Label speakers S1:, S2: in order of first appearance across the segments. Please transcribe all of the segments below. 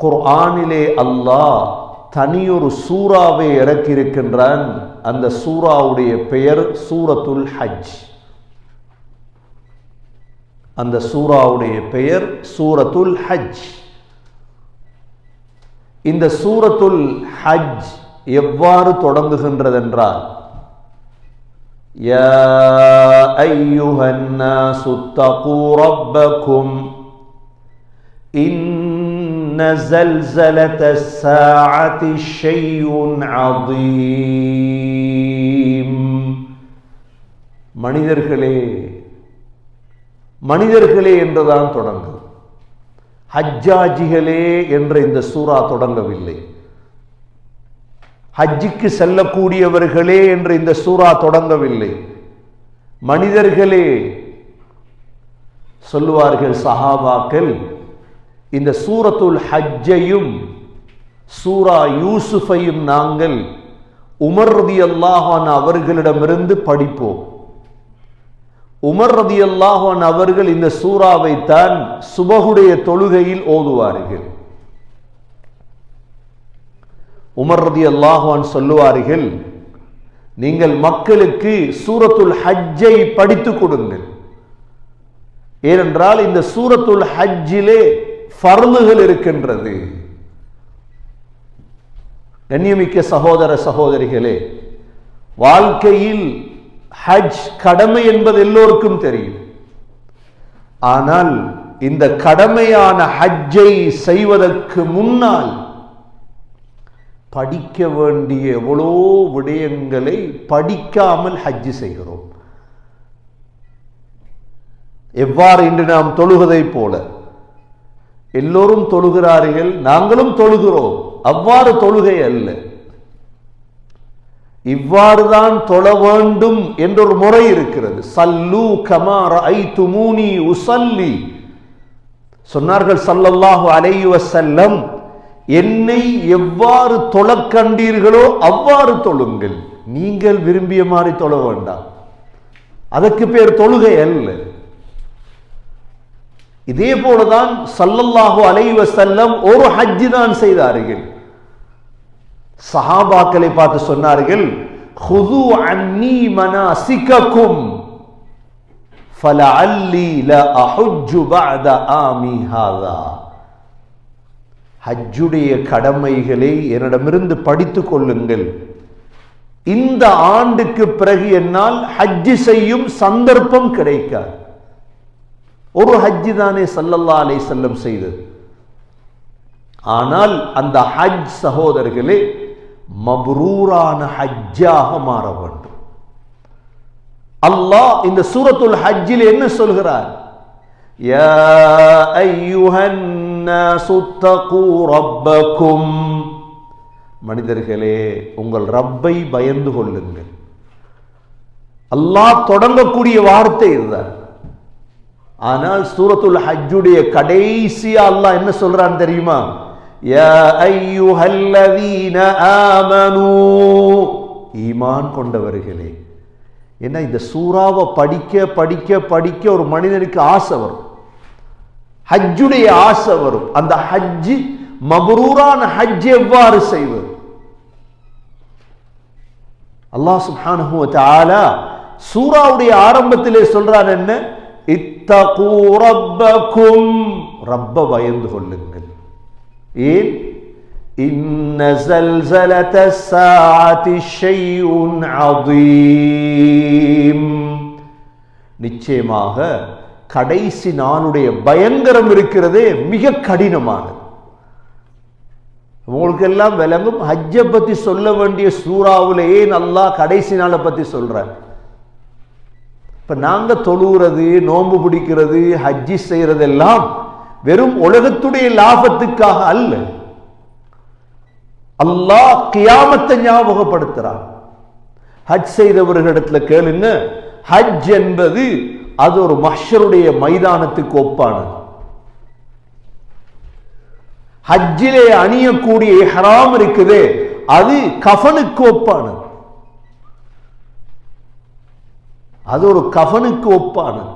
S1: குர்ஆனிலே அல்லாஹ் தனியொரு சூறாவை இறக்கியிருக்கின்றான் அந்த சூறாவுடைய பெயர் சூரத்துல் ஹஜ் அந்த சூறாவுடைய பெயர் சூரத்துல் ஹஜ் இந்த சூரத்துல் ஹஜ் எவ்வாறு தொடங்குகின்றதென்றால் يا أيها الناس اتقوا ربكم إن زلزلة الساعة شيء عظيم மனிதர்களே மனிதர்களே என்றுதான் தொடங்கும் ஹஜ்ஜாஜிகளே என்ற இந்த சூரா தொடங்கவில்லை ஹஜ்ஜிக்கு செல்லக்கூடியவர்களே என்று இந்த சூரா தொடங்கவில்லை மனிதர்களே சொல்லுவார்கள் சஹாபாக்கள் இந்த சூரத்துல் ஹஜ்ஜையும் சூரா யூசுஃபையும் நாங்கள் உமர் ரதி அல்லாஹான் அவர்களிடமிருந்து படிப்போம். உமர் ரதி அல்லாஹான் அவர்கள் இந்த சூறாவை தான் சுபகுடைய தொழுகையில் ஓதுவார்கள். உமர் ரதி அல்லாஹான் சொல்லுவார்கள் நீங்கள் மக்களுக்கு சூரத்துல் ஹஜ்ஜை படித்துக் கொடுங்கள். ஏனென்றால் இந்த சூரத்துல் ஹஜ்ஜிலே ஃபர்லுகள் இருக்கின்றது. கண்ணியமிக்க சகோதர சகோதரிகளே வாழ்க்கையில் ஹஜ் கடமை என்பது எல்லோருக்கும் தெரியும். ஆனால் இந்த கடமையான ஹஜ்ஜை செய்வதற்கு முன்னால் படிக்க வேண்டிய எவ்வளோ விடயங்களை படிக்காமல் ஹஜ்ஜு செய்கிறோம். எவ்வாறு இன்று நாம் தொழுகதை போல எல்லோரும் தொழுகிறார்கள் நாங்களும் தொழுகிறோம். அவ்வாறு தொழுகை அல்ல. இவ்வாறுதான் தொழ வேண்டும் என்றொரு முறை இருக்கிறது. சல்லு கமார ஐ துமூனி உசல்லி. சொன்னார்கள் சல்லல்லாஹு அலையுவ செல்லம் என்னை எவ்வாறு தொழக் கண்டீர்களோ அவ்வாறு தொழுங்கள். நீங்கள் விரும்பிய மாதிரி தொழ வேண்டாம். அதற்கு பேர் தொழுகை அல்ல. இதே போலதான் சல்லல்லாஹு அலைவ செல்லம் ஒரு ஹஜ்ஜி தான் செய்தார்கள். சஹாபாக்களை பார்த்து சொன்னார்கள் ஹுது அன்னி மனாசிகக்கும் ஃபலஅல்லி லஅஹுஜ்ஜு பஅத ஆமி ஹாதா ஹஜ்ஜுடைய கடமைகளை என்னிடமிருந்து படித்துக் கொள்ளுங்கள். இந்த ஆண்டுக்கு பிறகு என்னால் ஹஜ்ஜு செய்யும் சந்தர்ப்பம் கிடைக்காது. ஒரு ஹஜ்ஜி தானே சல்லல்லா அலை செல்லம் செய்தது ஆனால் அந்த ஹஜ் சகோதரர்களே மப்ரூரான ஹஜ்ஜாக மாற வேண்டும் அல்லாஹ் இந்த சூரத்துல் ஹஜ்ஜில் என்ன சொல்கிறார் யா ஐயுஹன் الناس اتقوا ربكم மனிதர்களே உங்கள் ரப்பை பயந்து கொள்ளுங்கள் அல்லாஹ் தொடங்கக்கூடிய வார்த்தை இதுதான் ஆனால் சூரத்துல் ஹஜ்ஜுடைய கடைசியா அல்லாஹ் என்ன சொல்றான் தெரியுமா? யா ஐயுஹல்லதீன ஆமனூ. ஈமான் கொண்டவர்களே. என்ன இந்த சூறாவை படிக்க படிக்க படிக்க ஒரு மனிதனுக்கு ஆசை வரும். ஹஜ்ஜுடைய ஆசை வரும். அந்த ஹஜ்ஜு மபரூரான ஹஜ் எவ்வாறு செய்வது? அல்லாஹ் சுப்ஹானஹு தஆலா சூராவுடைய ஆரம்பத்திலே சொல்றான் என்ன? இத்தகூ ரப்பக்கும் ரப்ப பயந்து கொள்ளுங்கள் ஏன் இன்ன زلزلة الساعة شيء عظيم நிச்சயமாக கடைசி நாளுடைய பயங்கரம் இருக்கிறதே மிக கடினமானது உங்களுக்கு எல்லாம் விளங்கும் ஹஜ்ஜை பத்தி சொல்ல வேண்டிய சூறாவிலேயே நல்லா கடைசி நாளை பத்தி சொல்ற இப்ப நாங்க தொழுகிறது நோன்பு பிடிக்கிறது ஹஜ்ஜி செய்யறதெல்லாம் வெறும் உலகத்துடைய லாபத்துக்காக அல்ல. அல்லாஹ் கியாமத்தை ஞாபகப்படுத்துகிறான் ஹஜ் செய்தவர்களிடத்துல கேளுங்க ஹஜ் என்பது அது ஒரு மஷருடைய மைதானத்துக்கு ஒப்பானது. ஹஜ்ஜிலே அணியக்கூடிய ஹராம் இருக்குது அது கஃனுக்கு ஒப்பானது. அது ஒரு கஃபனுக்கு ஒப்பானது.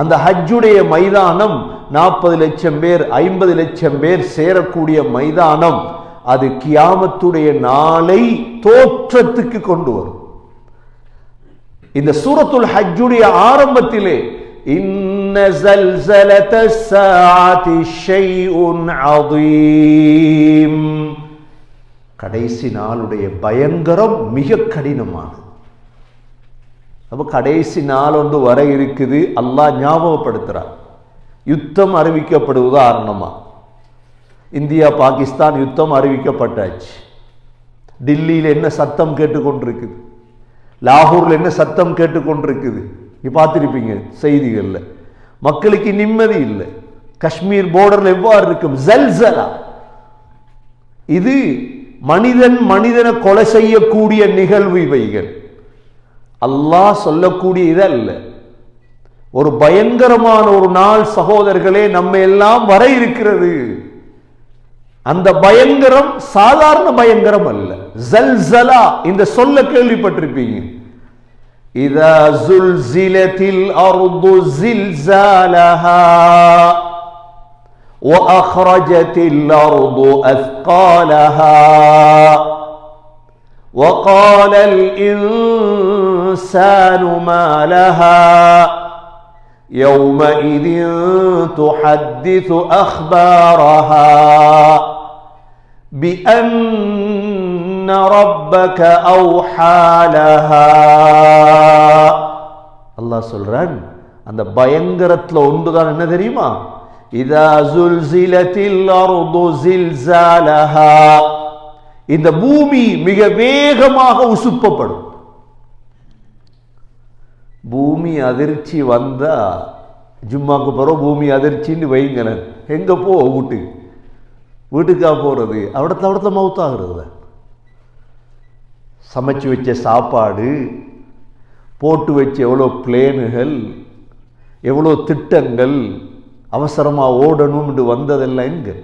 S1: அந்த ஹஜ்ஜுடைய மைதானம் நாற்பது லட்சம் பேர் ஐம்பது லட்சம் பேர் சேரக்கூடிய மைதானம் அது கியாமத்துடைய நாளை தோற்றத்துக்கு கொண்டு வரும். இந்த சூரத்துல் ஹஜ்ஜுடைய ஆரம்பத்திலே கடைசி நாளுடைய பயங்கரம் மிக கடினமானது. அப்போ கடைசி நாள் ஒன்று வர இருக்குது. அல்லாஹ் ஞாபகப்படுத்துகிறார் யுத்தம் அறிவிக்கப்படுவது உதாரணமா இந்தியா பாகிஸ்தான் யுத்தம் அறிவிக்கப்பட்டாச்சு. டில்லியில் என்ன சத்தம் கேட்டுக்கொண்டிருக்குது? லாகூரில் என்ன சத்தம் கேட்டுக்கொண்டிருக்குது? நீ பார்த்துருப்பீங்க செய்திகளில். மக்களுக்கு நிம்மதி இல்லை. காஷ்மீர் போர்டரில் எவ்வாறு இருக்கும்? ஜல்சலா. இது மனிதன் மனிதனை கொலை செய்யக்கூடிய நிகழ்வு இவைகள். அல்லாஹ் சொல்லக்கூடிய இதல்ல ஒரு பயங்கரமான ஒரு நாள் சகோதரர்களே நம்ம எல்லாம் வர இருக்கிறது அந்த பயங்கரம் சாதாரண பயங்கரம் அல்ல ஜல்சலா இந்த சொல்ல கேள்விப்பட்டிருப்பீங்க இதா ஜுல்சிலத்தில் அர்து ஜில்சாலஹா وأخرجت الأرض أثقالها وقال الإنسان ما لها يومئذ تحدث أخبارها بأن ربك أوحى لها الله சொல்றான் அந்த பயங்கரத்துல ஒன்றுதான் என்ன தெரியுமா இதா ஜுல்சிலத்தில் அர்து ஜில்சாலஹா இந்த பூமி மிக வேகமாக உசுப்பப்படும். பூமி அதிர்ச்சி வந்தால் ஜும்மாக்கு போகிறோம் பூமி அதிர்ச்சின்னு வைங்களேன் எங்கே போ வீட்டுக்கு? வீட்டுக்கா போகிறது அவிடத்த அவிடத்த மவுத்தாகிறது சமைச்சு வச்ச சாப்பாடு போட்டு வச்ச எவ்வளோ பிளேனுகள் எவ்வளோ திட்டங்கள் அவசரமாக ஓடணும்னு வந்ததெல்லாம் எங்கே?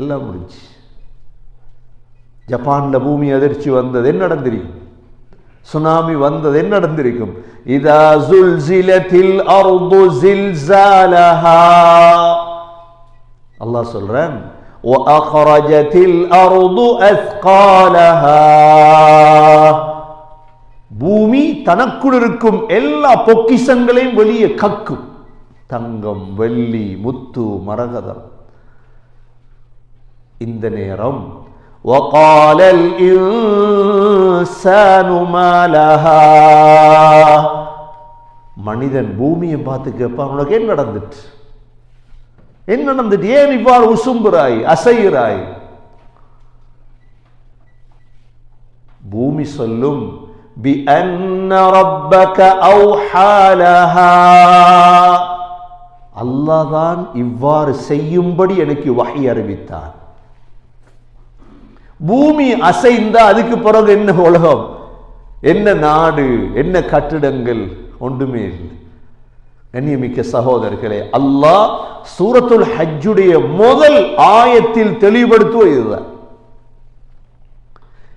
S1: எல்லாம் முடிஞ்சு ஜப்பானில் பூமி அதிர்ச்சி வந்தது என்ன நடந்திருக்கும் சுனாமி வந்தது என்ன நடந்திருக்கும் இதா ஜுல்சிலத்தில் அர்து ஜில்சாலஹா அல்லாஹ் சொல்றான் وأخرجت الأرض أثقالها பூமி தனக்குள் இருக்கும் எல்லா பொக்கிஷங்களையும் வெளியே கக்கும் தங்கம் வெள்ளி முத்து மரகதம் இந்த நேரம் وقال الإنسان ما لها மனிதன் பூமியை பார்த்து கேட்பான் உனக்கு என்ன நடந்துட்டு என்ன நடந்துட்டு ஏன் இவ்வாறு உசும்புறாய் அசைகிறாய் பூமி சொல்லும் بأن ربك أوحى لها அல்லாஹ் தான் இவ்வாறு செய்யும்படி எனக்கு வகை அறிவித்தான் பூமி அசைந்தா அதுக்கு பிறகு என்ன உலகம் என்ன நாடு என்ன கட்டிடங்கள் ஒன்றுமே இல்லை கண்ணியமிக்க சகோதரர்களே அல்லாஹ் சூரத்துல் ஹஜ்ஜுடைய முதல் ஆயத்தில் தெளிவுபடுத்துவது இதுதான்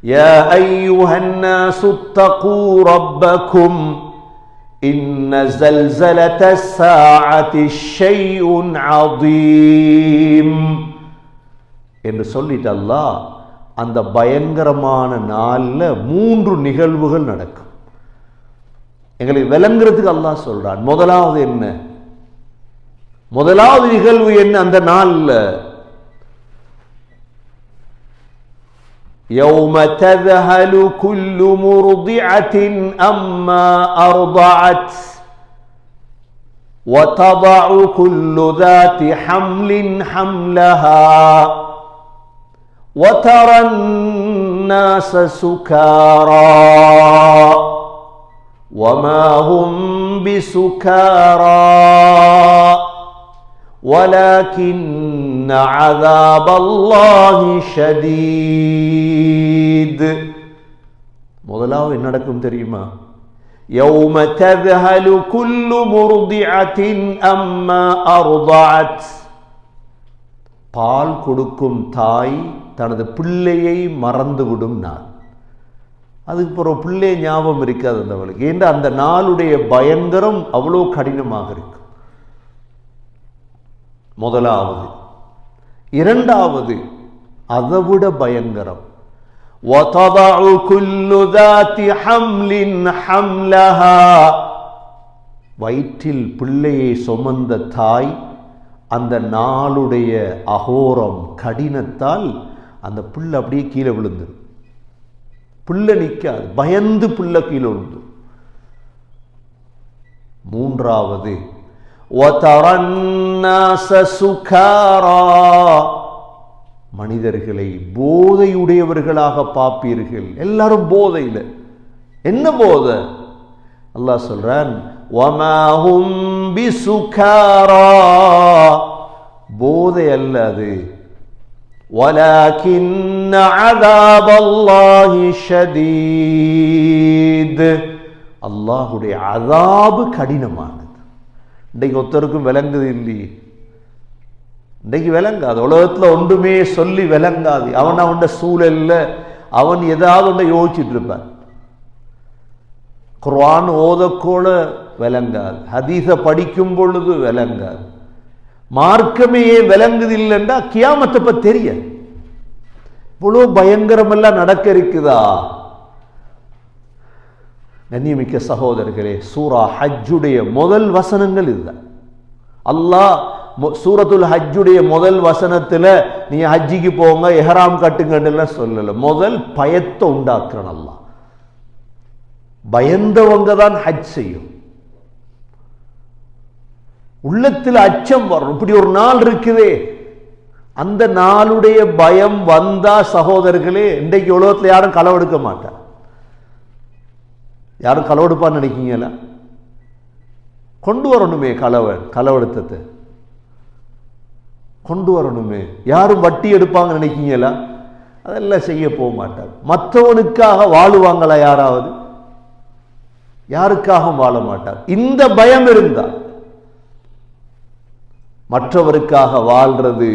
S1: يا أيها الناس اتقوا ربكم إن زلزلة الساعة شيء عظيم என்று சொல்லிட்டு அல்லாஹ் அந்த பயங்கரமான நாள்ல மூன்று நிகழ்வுகள் நடக்கும் எங்களுக்கு விளங்குறதுக்கு அல்லாஹ் சொல்றான் முதலாவது என்ன முதலாவது நிகழ்வு என்ன அந்த நாள்ல يوم تذهل كل مرضعة أما أرضعت وتضع كل ذات حمل حملها وترى الناس سكارى وما هم بسكارى ولكن عذاب الله شديد முதலாவது என்ன நடக்கும் தெரியுமா يوم تذهل كل مرضعة أما أرضعت பால் கொடுக்கும் தாய் தனது பிள்ளையை மறந்துவிடும் நாள் அதுக்கு பிறகு பிள்ளை ஞாபகம் இருக்காது அந்த அவளுக்கு ஏன்னா அந்த நாளுடைய பயங்கரம் அவ்வளோ கடினமாக இருக்கும் முதலாவது இரண்டாவது அதைவிட பயங்கரம் وَتَضَعُ كُلُّ ذَاتِ حَمْلٍ حَمْلَهَا வயிற்றில் பிள்ளையை சுமந்த தாய் அந்த நாளுடைய அகோரம் கடினத்தால் அந்த புல் அப்படியே கீழே விழுந்துரு புல்ல நிற்காது பயந்து புல்ல கீழே விழுந்து மூன்றாவது மனிதர்களை போதையுடையவர்களாக பார்ப்பீர்கள். எல்லாரும் போதையில். என்ன போதை? அல்லாஹ் சொல்றான் போதை அல்ல அது. وَلَكِنَّ عَذَابَ اللَّهِ شَدِيدٌ அல்லாஹுடைய அதாபு கடினமானது இன்றைக்கு ஒருத்தருக்கும் விளங்குது இல்லையே இன்றைக்கு விளங்காது உலகத்தில் ஒன்றுமே சொல்லி விளங்காது அவன் அவன் சூழல்ல அவன் ஏதாவது ஒன்றை யோசிச்சுட்டு இருப்பான் குர்ஆன் ஓதக்கூட விளங்காது ஹதீஸை படிக்கும் பொழுது விளங்காது மார்க்கமே விளங்குது இல்லைன்னா கியாமத்தை பற்றி தெரியாது. இவ்வளோ பயங்கரமெல்லாம் நடக்க இருக்குதா? கண்ணியமிக்க சகோதரர்களே சூரா ஹஜ்ஜுடைய முதல் வசனங்கள் இதுதான். அல்லாஹ் சூரத்துல் ஹஜ்ஜுடைய முதல் வசனத்துல நீ ஹஜ்ஜிக்கு போங்க எஹராம் கட்டுங்கன்னு சொல்லலை. முதல் பயத்தை உண்டாக்குறன் அல்லாஹ். பயந்தவங்க தான் ஹஜ் செய்யும். உள்ளத்தில் அச்சம் வரும். இப்படி ஒரு நாள் இருக்குதே. அந்த நாளுடைய பயம் வந்தா சகோதரர்களே இன்றைக்கு உலகத்தில் யாரும் களவெடுக்க மாட்டார் யாரும் களவெடுப்பான்னு நினைக்கீங்களா கொண்டு வரணுமே களவன் களவெடுத்தத்தை கொண்டு வரணுமே. யாரும் வட்டி எடுப்பாங்கன்னு நினைக்கீங்களா அதெல்லாம் செய்ய போக மாட்டார். மற்றவனுக்காக வாழுவாங்களா யாராவது? யாருக்காகவும் வாழ மாட்டார். இந்த பயம் இருந்தால் மற்றவருக்காக வாழ்றது.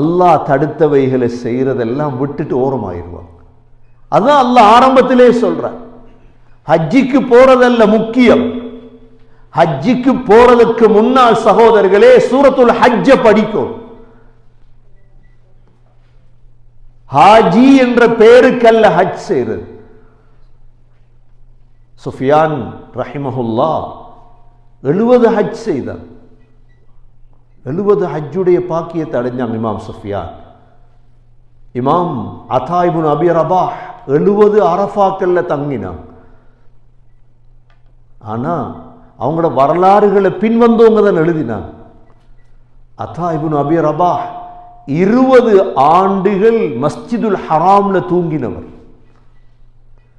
S1: அல்லாஹ் தடுத்தவைகளை செய்யறதெல்லாம் விட்டுட்டு ஓரமாயிருவாங்க. அதான் அல்லாஹ் ஆரம்பத்திலே சொல்றார். ஹஜ்ஜிக்கு போகிறதல்ல முக்கியம். ஹஜ்ஜிக்கு போறதுக்கு முன்னால் சகோதரர்களே சூரத்துல் ஹஜ்ஜ படிக்கும். ஹாஜி என்ற பெயருக்கல்ல ஹஜ் செய்கிறது சுஃபியான் ரஹிமஹுல்லா எழுபது ஹஜ் செய்தான் எழுபது ஹஜ்ஜுடைய பாக்கியத்தை அடைஞ்சான் இமாம் சுஃபியான். இமாம் அதாய்புன் அபி ரபா எழுபது அரஃபாக்கள்ல தங்கினான். ஆனா அவங்களோட வரலாறுகளை பின்வந்தவங்க தான் எழுதினாங்க. அத்தா அபி ரபா இருபது ஆண்டுகள் மஸ்ஜிதுல் ஹராம்ல தூங்கினவர்.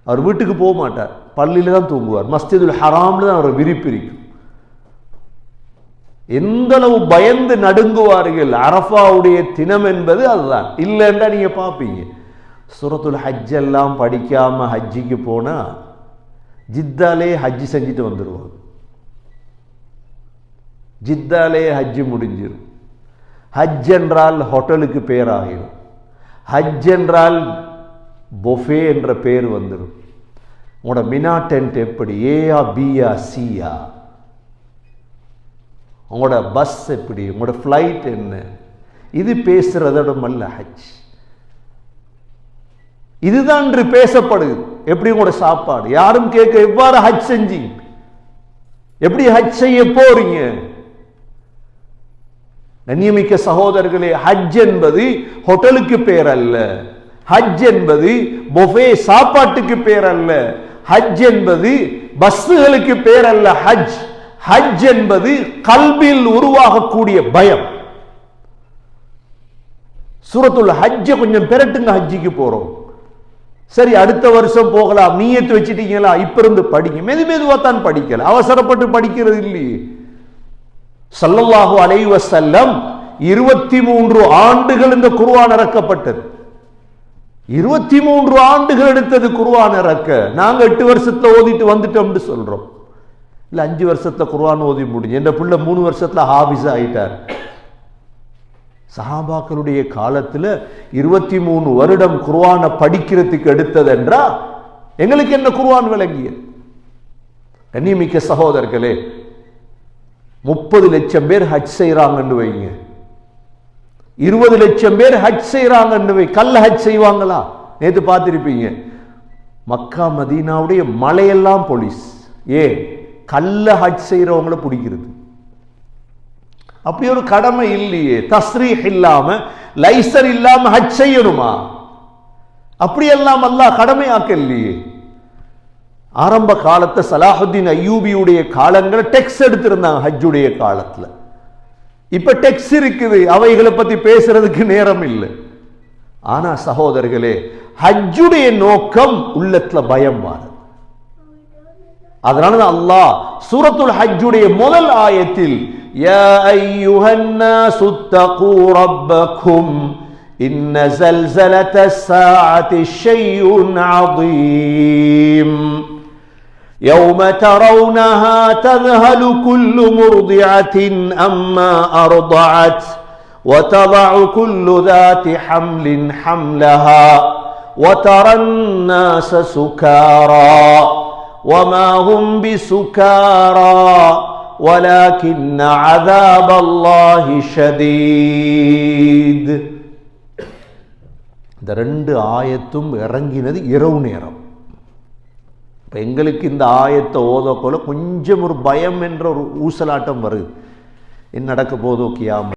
S1: அவர் வீட்டுக்கு போக மாட்டார். பள்ளியில தான் தூங்குவார். மஸ்ஜிதுல் ஹராம்ல தான் அவரை விரிப்பிரிக்கும். எந்தளவு பயந்து நடுங்குவார்கள் அரஃபாவுடைய தினம் என்பது அதுதான். இல்லைன்றா நீங்க பார்ப்பீங்க. சுரத்துல் ஹஜ் எல்லாம் படிக்காம ஹஜ்ஜிக்கு போனா ஜித்தாலே ஹஜ்ஜி செஞ்சுட்டு வந்துடுவாங்க ஜித்தாலே ஹஜ்ஜி முடிஞ்சிடும் ஹஜ் என்றால் ஹோட்டலுக்கு பேர் ஆகிடும் ஹஜ் என்றால் பொஃபே என்ற பேர் வந்துடும் உங்களோட மினா டென்ட் எப்படி? ஏயா பியா சியா உங்களோட பஸ் எப்படி உங்களோட ஃப்ளைட் என்ன? இது பேசுறதிடம் அல்ல ஹஜ். இதுதான் இன்று பேசப்படுது. எப்படி உங்களோட சாப்பாடு? யாரும் கேட்க எவ்வாறு ஹஜ் செஞ்சீங்க எப்படி ஹஜ் செய்ய போறீங்க? நன்னியமிக்க சகோதரர்களே ஹஜ் என்பது ஹோட்டலுக்கு பேர் அல்ல. ஹஜ் என்பது பொஃபே சாப்பாட்டுக்கு பேர் அல்ல. ஹஜ் என்பது பஸ்ஸுகளுக்கு பேர் அல்ல. ஹஜ். ஹஜ் என்பது கல்வியில் உருவாகக்கூடிய பயம். சூரத்துள்ள ஹஜ்ஜை கொஞ்சம் பெரட்டுங்க ஹஜ்ஜிக்கு போறோம். சரி அடுத்த வருஷம் போகலாம் நீயத்து வச்சிட்டீங்களா? இப்ப இருந்து படிங்க. மெது மெதுவாக தான் படிக்கல. அவசரப்பட்டு படிக்கிறது இல்லையே. சல்லல்லாஹு அலைவ செல்லம் இருபத்தி மூன்று ஆண்டுகள் இந்த குருவான் இறக்கப்பட்டது. இருபத்தி மூன்று ஆண்டுகள் எடுத்தது குருவான் இறக்க. நாங்க எட்டு வருஷத்துல ஓதிட்டு வந்துட்டோம்னு சொல்றோம். இல்ல அஞ்சு வருஷத்துல குர்வான் ஓதி முடிஞ்சு. என்ற பிள்ளை மூணு வருஷத்துல ஹாபிஸ் ஆயிட்டார். சஹாபாக்களுடைய காலத்துல இருபத்தி மூணு வருடம் குர்வானை படிக்கிறதுக்கு எடுத்தது என்றால் எங்களுக்கு என்ன குர்வான் விளங்கியது? கண்ணியமிக்க சகோதரர்களே முப்பது லட்சம் பேர் ஹஜ் செய்கிறாங்கன்னு வைங்க. இருபது லட்சம் பேர் ஹஜ் செய்கிறாங்கன்னு வை. கல்ல ஹஜ் செய்வாங்களா? நேற்று பார்த்துருப்பீங்க. மக்கா மதீனாவுடைய மலையெல்லாம் போலீஸ். ஏன்? கல்ல ஹஜ் செய்கிறவங்கள பிடிக்கிறது. அப்படி ஒரு கடமை இல்லையே. தஸ்ரீஹ் இல்லாம லைசர் இல்லாம ஹஜ் செய்யணுமா? அப்படியெல்லாம் அல்லாஹ் கடமையாக்க இல்லையே ஆரம்ப காலத்தை சலாஹுத்தீன் அய்யூபியுடைய காலங்களை டெக்ஸ் எடுத்திருந்தாங்க ஹஜ்ஜுடைய காலத்துல. இப்ப டெக்ஸ் இருக்குது அவைகளை பத்தி பேசுறதுக்கு நேரம் இல்லை. ஆனா சகோதரர்களே ஹஜ்ஜுடைய நோக்கம் உள்ளத்துல பயம் வாரது. அதனால அல்லாஹ் சூரத்துல் ஹஜ்ஜுடைய முதல் ஆயத்தில் யா அய்யுஹன் நாசு தகு ரப்பக்கும் இன்ன زلزلة الساعة شيء عظيم يوم ترونها تذهل كل مرضعة أما أرضعت وتضع كل ذات حمل حملها وترى الناس سكارى وما هم بسكارى ولكن عذاب الله شديد இந்த ரெண்டு ஆயத்தும் இறங்கினது இரவு நேரம் இப்போ எங்களுக்கு இந்த ஆயத்தை ஓதப்போல கொஞ்சம் ஒரு பயம் என்ற ஒரு ஊசலாட்டம் வருது என்ன நடக்க போதோ கியாம